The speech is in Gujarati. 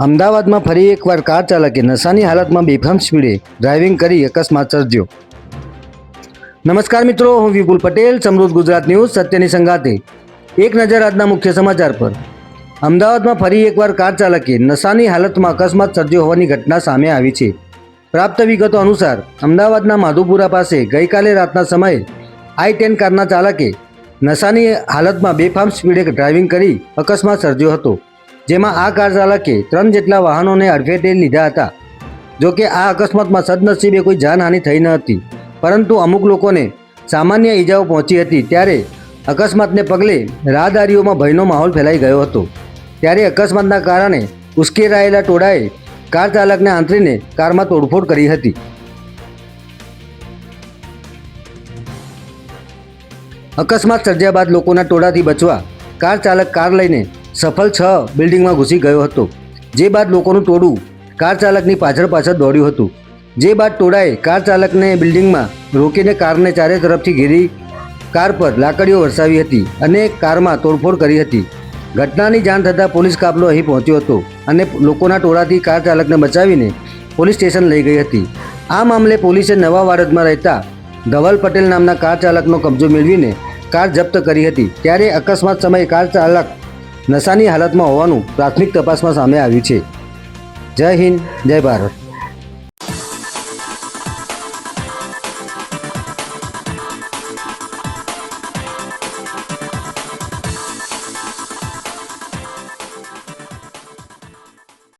અમદાવાદમાં ફરી એકવાર કાર ચાલકે નશાની હાલતમાં બેફામ સ્પીડે ડ્રાઇવિંગ કરી અકસ્માત સર્જ્યો. નમસ્કાર મિત્રો, હું વિપુલ પટેલ, સમૃદ્ધ ગુજરાત ન્યૂઝ, સત્યની સંગાતે એક નજર આજના મુખ્ય સમાચાર પર. અમદાવાદમાં ફરી એકવાર કાર ચાલકે નશાની હાલતમાં અકસ્માત સર્જ્યો હોવાની ઘટના સામે આવી છે. પ્રાપ્ત વિગતો અનુસાર, અમદાવાદના માધુપુરા પાસે ગઈકાલે રાતના સમયે આઈ ટેન કારના ચાલકે નશાની હાલતમાં બેફામ સ્પીડે ડ્રાઇવિંગ કરી અકસ્માત સર્જ્યો હતો. જેમાં આ કાર ચાલકે ત્રણ જેટલા વાહનોને અડફેટે લીધા હતા. જો કે આ અકસ્માતમાં સદનસીબે કોઈ જાનહાનિ થઈ ન હતી. પરંતુ અમુક લોકોને સામાન્ય ઈજાઓ પહોંચી હતી ત્યારે અકસ્માતને પગલે રાહદારીઓમાં ભયનો માહોલ ફેલાઈ ગયો હતો. ત્યારે અકસ્માતના કારણે ઉશ્કેરાયેલા ટોળાએ કાર ચાલકને આંતરીને કારમાં તોડફોડ કરી હતી. અકસ્માત સર્જ્યા બાદ લોકોના ટોળાથી બચવા કાર ચાલક કાર લઈને સફળ છ બિલ્ડિંગમાં ઘૂસી ગયો હતો. જે બાદ લોકોનું ટોળું કાર ચાલકની પાછળ પાછળ દોડ્યું હતું. જે બાદ ટોળાએ કાર ચાલકને બિલ્ડિંગમાં રોકીને કારને ચારે તરફથી ઘેરી કાર પર લાકડીઓ વરસાવી હતી અને કારમાં તોડફોડ કરી હતી. ઘટનાની જાણ થતાં પોલીસ કાફલો અહીં પહોંચ્યો હતો અને લોકોના ટોળાથી કાર ચાલકને બચાવીને પોલીસ સ્ટેશન લઈ ગઈ હતી. આ મામલે પોલીસે નવા વાડદમાં રહેતા ધવલ પટેલ નામના કાર ચાલકનો કબજો મેળવીને કાર જપ્ત કરી હતી. ત્યારે અકસ્માત સમયે કાર ચાલક નશાની હાલતમાં હોવાનું પ્રાથમિક તપાસમાં સામે આવ્યું છે. જય હિન્દ જય ભારત.